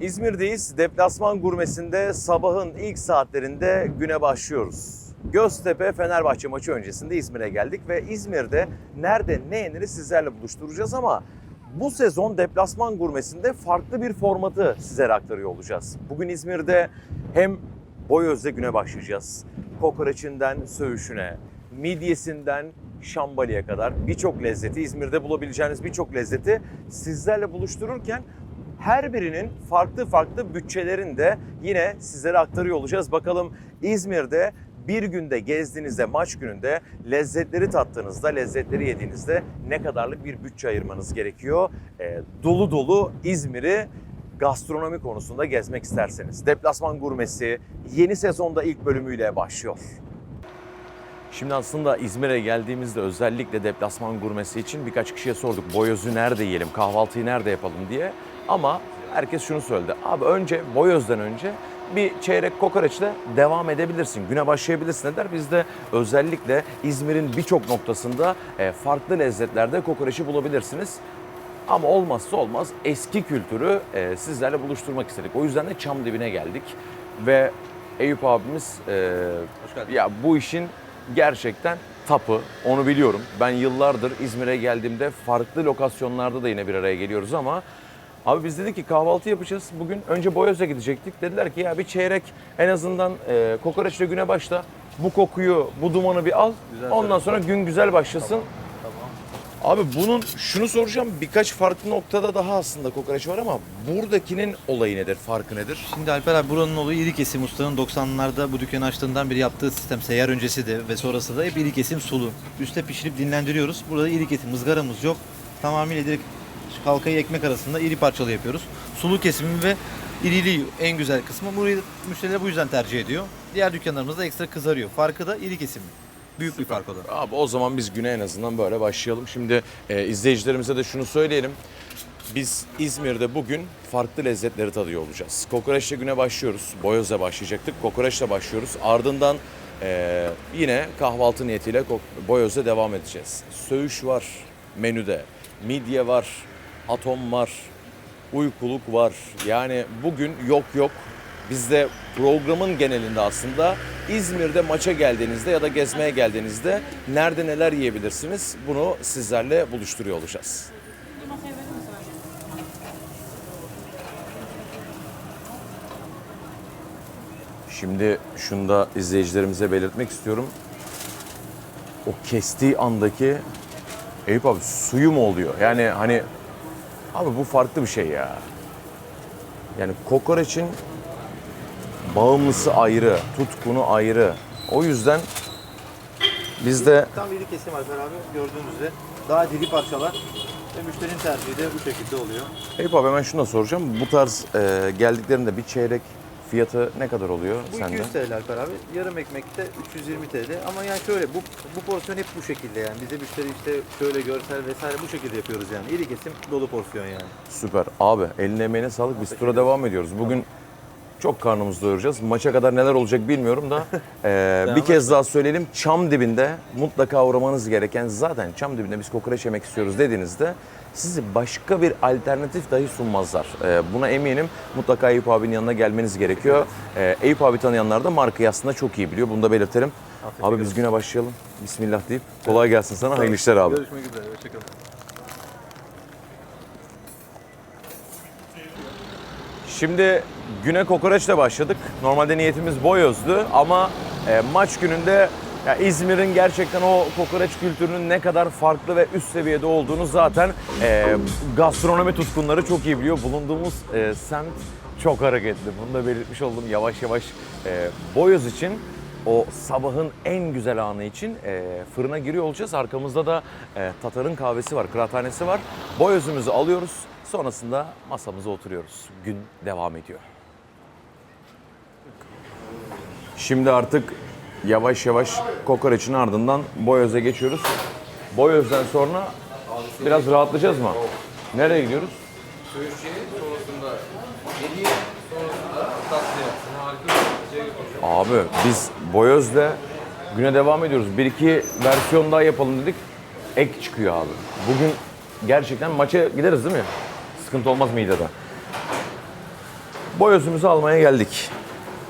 İzmir'deyiz. Deplasman gurmesinde sabahın ilk saatlerinde güne başlıyoruz. Göztepe Fenerbahçe maçı öncesinde İzmir'e geldik ve İzmir'de nerede ne yeniri sizlerle buluşturacağız ama bu sezon deplasman gurmesinde farklı bir formatı sizlere aktarıyor olacağız. Bugün İzmir'de hem Boyöz'de güne başlayacağız. Kokoreçinden söğüşüne, midyesinden şambaliye kadar birçok lezzeti İzmir'de bulabileceğiniz birçok lezzeti sizlerle buluştururken her birinin farklı farklı bütçelerini de yine sizlere aktarıyor olacağız. Bakalım İzmir'de bir günde gezdiğinizde, maç gününde lezzetleri tattığınızda, lezzetleri yediğinizde ne kadarlık bir bütçe ayırmanız gerekiyor? Ee, dolu dolu İzmir'i gastronomi konusunda gezmek isterseniz. Deplasman Gurmesi yeni sezonda ilk bölümüyle başlıyor. Şimdi aslında İzmir'e geldiğimizde özellikle deplasman gurmesi için birkaç kişiye sorduk. Boyoz'u nerede yiyelim, kahvaltıyı nerede yapalım diye. Ama herkes şunu söyledi. Abi önce Boyoz'dan önce bir çeyrek kokoreçle devam edebilirsin. Güne başlayabilirsin dediler. Biz de özellikle İzmir'in birçok noktasında e, farklı lezzetlerde kokoreçi bulabilirsiniz. Ama olmazsa olmaz eski kültürü e, sizlerle buluşturmak istedik. O yüzden de çam dibine geldik. Ve Eyüp abimiz e, ya bu işin gerçekten tapı. Onu biliyorum. Ben yıllardır İzmir'e geldiğimde farklı lokasyonlarda da yine bir araya geliyoruz ama Abi biz dedik ki kahvaltı yapacağız. Bugün önce Boyoz'a gidecektik. Dediler ki ya bir çeyrek en azından e, kokoreçle güne başla. Bu kokuyu, bu dumanı bir al. Güzel Ondan sonra gün güzel başlasın. Abi bunun şunu soracağım birkaç farklı noktada daha aslında kokoreç var ama buradakinin olayı nedir, farkı nedir? Şimdi Alper abi buranın olayı iri kesim ustanın 90'larda bu dükkanı açtığından beri yaptığı sistem seyyar öncesi de ve sonrası da hep iri kesim sulu. Üste pişirip dinlendiriyoruz. Burada iri kesim ızgaramız yok. Tamamıyla direkt halkayı ekmek arasında iri parçalı yapıyoruz. Sulu kesimi ve iriliği en güzel kısmı. Burayı müşteriler bu yüzden tercih ediyor. Diğer dükkanlarımızda ekstra kızarıyor. Farkı da iri kesimi. Büyük bir fark o. Abi o zaman biz güne en azından böyle başlayalım. Şimdi e, izleyicilerimize de şunu söyleyelim. Biz İzmir'de bugün farklı lezzetleri tadıyor olacağız. Kokoreçle güne başlıyoruz. Boyoz'la başlayacaktık. Kokoreçle başlıyoruz. Ardından e, yine kahvaltı niyetiyle Boyoz'la devam edeceğiz. Söğüş var menüde. Midye var. Atom var. Uykuluk var. Yani bugün yok yok. Biz de programın genelinde aslında İzmir'de maça geldiğinizde ya da gezmeye geldiğinizde nerede neler yiyebilirsiniz bunu sizlerle buluşturuyor olacağız. Şimdi şunu da izleyicilerimize belirtmek istiyorum. O kestiği andaki Eyüp abi suyu mu oluyor? Yani hani abi bu farklı bir şey ya. Yani kokoreçin bağımlısı ayrı, tutkunu ayrı. O yüzden biz de Tam iri kesim Alper abi gördüğünüz üzere. Daha diri parçalar ve müşterinin tercihi de bu şekilde oluyor. Eyüp abi ben şunu da soracağım. Bu tarz e, geldiklerinde bir çeyrek fiyatı ne kadar oluyor Bu sende? 200 TL Alper abi. Yarım ekmekte 320 TL. Ama yani şöyle bu bu porsiyon hep bu şekilde yani. Bize müşteri işte şöyle görsel vesaire bu şekilde yapıyoruz yani. İri kesim dolu porsiyon yani. Süper. Abi eline emeğine sağlık. Biz tura devam ediyoruz. Bugün çok karnımızı doyuracağız. Maça kadar neler olacak bilmiyorum da e, bir kez daha söyleyelim. Çam dibinde mutlaka uğramanız gereken zaten çam dibinde biz kokoreç yemek istiyoruz dediğinizde sizi başka bir alternatif dahi sunmazlar. E, buna eminim. Mutlaka Eyüp abinin yanına gelmeniz gerekiyor. E, Eyüp abi tanıyanlar da markayı aslında çok iyi biliyor. Bunu da belirtelim. Abi biz güne başlayalım. Bismillah deyip kolay gelsin sana. Hayırlı işler abi. Görüşmek üzere. Hoşçakalın. Şimdi güne kokoreçle başladık. Normalde niyetimiz Boyoz'du ama e, maç gününde ya İzmir'in gerçekten o kokoreç kültürünün ne kadar farklı ve üst seviyede olduğunu zaten e, gastronomi tutkunları çok iyi biliyor. Bulunduğumuz e, semt çok hareketli. Bunu da belirtmiş oldum yavaş yavaş. E, Boyoz için o sabahın en güzel anı için e, fırına giriyor olacağız. Arkamızda da e, Tatar'ın kahvesi var, kıraathanesi var. Boyozumuzu alıyoruz. Sonrasında masamıza oturuyoruz. Gün devam ediyor. Şimdi artık yavaş yavaş kokoreçin ardından Boyoz'a geçiyoruz. Boyoz'dan sonra biraz rahatlayacağız mı? Nereye gidiyoruz? Söğüşçü sonrasında hediye sonrasında tatlı yapsın. Harika bir şey. Abi biz Boyoz'la güne devam ediyoruz. Bir iki versiyon daha yapalım dedik. Ek çıkıyor abi. Bugün gerçekten maça gideriz değil mi? Sıkıntı olmaz midede. Boyozumuzu almaya geldik.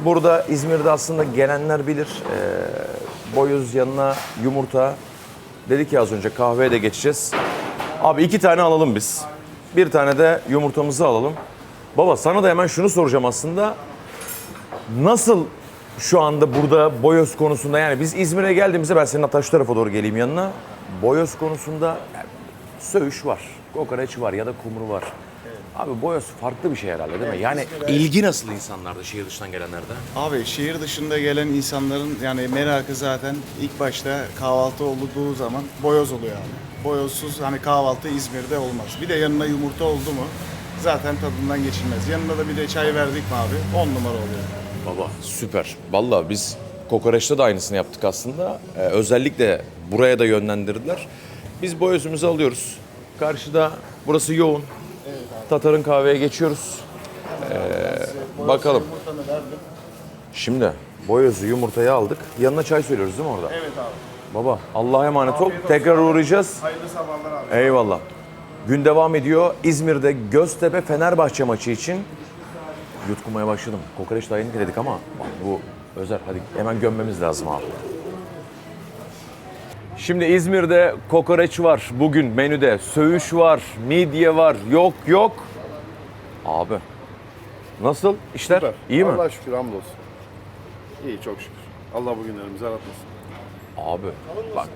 Burada İzmir'de aslında gelenler bilir. Ee, boyoz yanına yumurta. Dedik ya az önce kahveye de geçeceğiz. Abi iki tane alalım biz. Bir tane de yumurtamızı alalım. Baba sana da hemen şunu soracağım aslında. Nasıl şu anda burada boyoz konusunda yani biz İzmir'e geldiğimizde ben senin hatta şu tarafa doğru geleyim yanına. Boyoz konusunda yani söğüş var, kokoreç var ya da kumru var. Abi boyoz farklı bir şey herhalde değil mi? Yani ilgi nasıl insanlarda şehir dışından gelenlerde? Abi şehir dışında gelen insanların yani merakı zaten ilk başta kahvaltı olduğu zaman boyoz oluyor abi. Boyozsuz hani kahvaltı İzmir'de olmaz. Bir de yanına yumurta oldu mu zaten tadından geçilmez. Yanına da bir de çay verdik mi abi 10 numara oluyor. Baba süper. Vallahi biz kokoreçte de aynısını yaptık aslında. Ee, özellikle buraya da yönlendirdiler. Biz boyozumuzu alıyoruz. Karşıda burası yoğun. Tatar'ın kahveye geçiyoruz. Ee, bakalım. Şimdi boyozu yumurtayı aldık. Yanına çay söylüyoruz değil mi orada? Evet abi. Baba Allah'a emanet ol. Tekrar uğrayacağız. Hayırlı sabahlar abi. Eyvallah. Gün devam ediyor. İzmir'de Göztepe Fenerbahçe maçı için yutkumaya başladım. Kokoreç daha yeni dedik ama bu özel. Hadi hemen gömmemiz lazım abi. Şimdi İzmir'de kokoreç var bugün menüde. Söğüş var, midye var. Yok yok. Abi nasıl işler? Süper. İyi mi? Allah'a şükür hamdolsun. İyi çok şükür. Allah bugünlerimizi aratmasın. Abi bak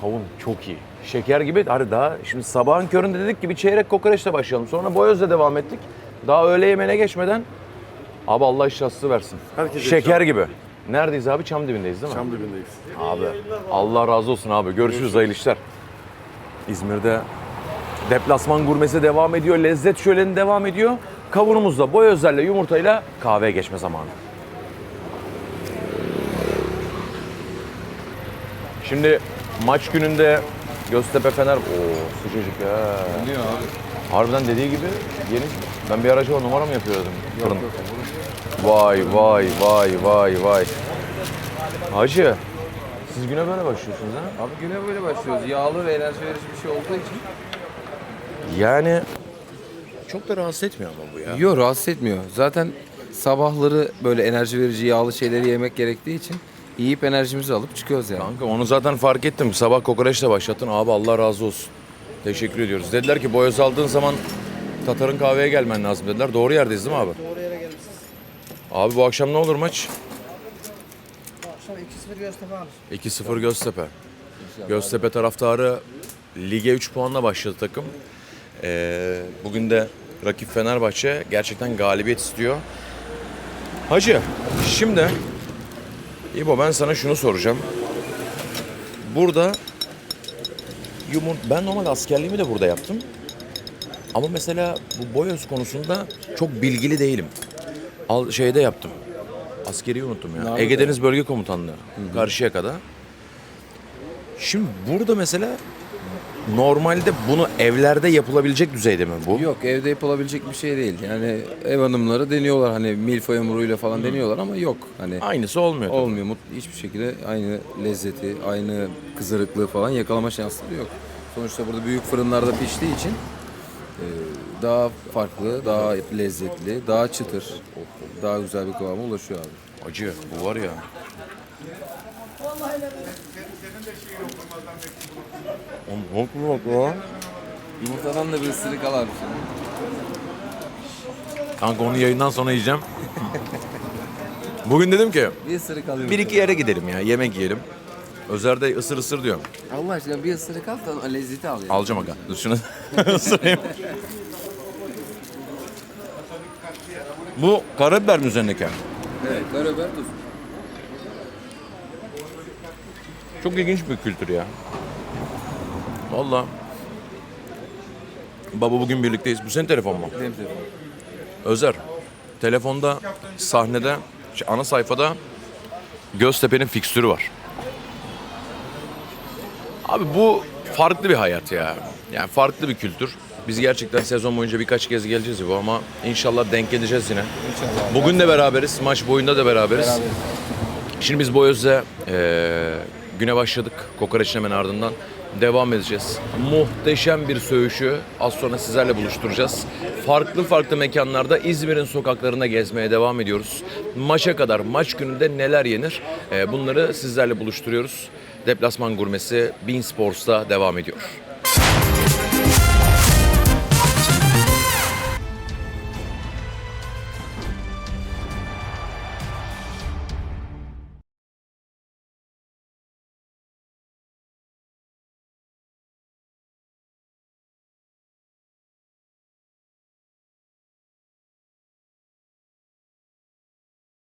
kavun çok iyi. Şeker gibi hadi daha şimdi sabahın köründe dedik ki bir çeyrek kokoreçle başlayalım. Sonra boyozla devam ettik. Daha öğle yemeğine geçmeden abi Allah iştahsızı versin. Herkese Şeker gibi. Neredeyiz abi? Çam dibindeyiz değil mi? Şam dibindeyiz. Abi Allah razı olsun abi. Görüşürüz hayırlı işler. İzmir'de deplasman gurmesi devam ediyor. Lezzet şöleni devam ediyor. Kavunumuzla, boy özelle, yumurtayla kahveye geçme zamanı. Şimdi maç gününde Göztepe Fener... Oo sıcacık ya. Biliyor abi. Harbiden dediği gibi yeni... Ben bir aracı numara mı yapıyordum? Fırın. Vay vay vay vay vay. Hacı, siz güne böyle başlıyorsunuz ha? Abi güne böyle başlıyoruz. Yağlı ve enerji verici bir şey olduğu için. Yani çok da rahatsız etmiyor ama bu ya. Yok rahatsız etmiyor. Zaten sabahları böyle enerji verici yağlı şeyleri yemek gerektiği için yiyip enerjimizi alıp çıkıyoruz yani. Kanka onu zaten fark ettim. Sabah kokoreçle başlattın. Abi Allah razı olsun. Teşekkür ediyoruz. Dediler ki boyoz aldığın zaman Tatar'ın kahveye gelmen lazım dediler. Doğru yerdeyiz değil mi abi? Doğru yere gelmişsiniz. Abi bu akşam ne olur maç? Bu akşam 2-0 Göztepe alır. 2-0 Göztepe. Göztepe taraftarı lige 3 puanla başladı takım. Ee, bugün de rakip Fenerbahçe gerçekten galibiyet istiyor. Hacı şimdi İbo ben sana şunu soracağım. Burada yumurt ben normal askerliğimi de burada yaptım. Ama mesela bu boyoz konusunda çok bilgili değilim. Al şeyde yaptım. Askeri unuttum ya. Nerede? Ege Deniz Bölge Komutanlığı. Karşıyaka'da. Şimdi burada mesela normalde bunu evlerde yapılabilecek düzeyde mi bu? Yok evde yapılabilecek bir şey değil. Yani ev hanımları deniyorlar hani milföy hamuruyla falan deniyorlar ama yok. Hani Aynısı olmuyor. tabii. olmuyor. Mut- Hiçbir şekilde aynı lezzeti, aynı kızarıklığı falan yakalama şansları yok. Sonuçta burada büyük fırınlarda piştiği için e, daha farklı, daha lezzetli, daha çıtır, daha güzel bir kıvama ulaşıyor abi. Acı bu var ya. Oğlum yapıyor bak ya? Yumurtadan da bir ısırık al abi şimdi. Kanka onu yayından sonra yiyeceğim. Bugün dedim ki Bir ısırık al bir iki yere gidelim ya yemek yiyelim. Özer de ısır ısır diyorum. Allah aşkına bir ısırık al da lezzeti al ya. Alacağım aga. Dur şunu ısırayım. Bu karabiber mi üzerindeki? Evet, karabiber tuz. Çok ilginç bir kültür ya. Vallahi. Baba bugün birlikteyiz. Bu senin telefon mu? Benim telefonum. Özer. Telefonda, sahnede, şey, ana sayfada Göztepe'nin fikstürü var. Abi bu farklı bir hayat ya. Yani farklı bir kültür. Biz gerçekten sezon boyunca birkaç kez geleceğiz bu ama inşallah denk geleceğiz yine. Bugün de beraberiz, maç boyunda da beraberiz. Şimdi biz Boyoz'da eee güne başladık. Kokoreç'in hemen ardından. Devam edeceğiz. Muhteşem bir söğüşü az sonra sizlerle buluşturacağız. Farklı farklı mekanlarda İzmir'in sokaklarına gezmeye devam ediyoruz. Maça kadar, maç gününde neler yenir e, bunları sizlerle buluşturuyoruz. Deplasman gurmesi Bean Sports'ta devam ediyor.